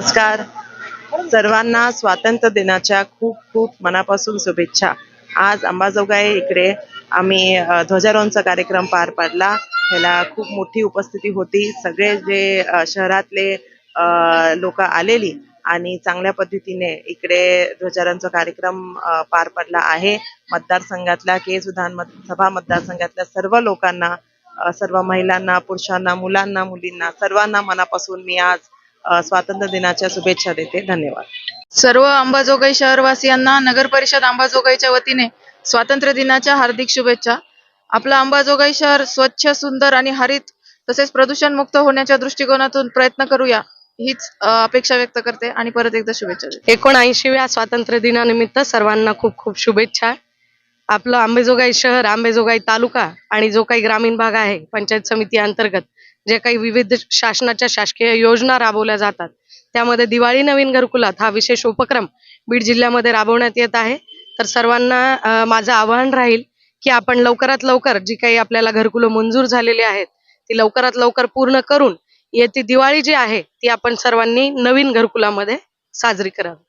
नमस्कार. सर्वांना स्वातंत्र्य दिनाच्या खूप खूप मनापासून शुभेच्छा. आज अंबाजोगाई इकडे आम्ही ध्वजारोहणचा कार्यक्रम पार पाडला. ह्याला खूप मोठी उपस्थिती होती. सगळे जे अ, शहरातले लोक आलेली आणि चांगल्या पद्धतीने इकडे ध्वजारोहणचा कार्यक्रम पार पडला आहे. मतदारसंघातल्या के. विधान सभा मतदारसंघातल्या सर्व लोकांना सर्व महिलांना पुरुषांना मुलांना मुलींना सर्वांना मनापासून मी आज स्वातंत्र्य दिनाच्या शुभेच्छा देते. धन्यवाद. सर्व अंबाजोगाई शहरवासियांना नगर परिषद अंबाजोगाईच्या वतीने स्वातंत्र्य दिनाच्या हार्दिक शुभेच्छा. आपलं अंबाजोगाई शहर स्वच्छ सुंदर आणि हरित तसेच प्रदूषण मुक्त होण्याच्या दृष्टिकोनातून प्रयत्न करूया हीच अपेक्षा व्यक्त करते आणि परत एकदा शुभेच्छा देते. एकोणऐंशीव्या स्वातंत्र्य दिनानिमित्त सर्वांना खूप खूप शुभेच्छा. आपलं आंबेजोगाई शहर आंबेजोगाई तालुका आणि जो काही ग्रामीण भाग आहे पंचायत समिती अंतर्गत जे काही विविध शासनाच्या शासकीय योजना राबवल्या जातात त्यामध्ये दिवाळी नवीन घरकुलात हा विशेष उपक्रम बीड जिल्ह्यामध्ये राबवण्यात येत आहे. तर सर्वांना माझं आवाहन राहील की आपण लवकरात लवकर जी काही आपल्याला घरकुलं मंजूर झालेली आहेत ती लवकरात लवकर पूर्ण करून येती दिवाळी जी आहे ती आपण सर्वांनी नवीन घरकुलामध्ये साजरी करावी.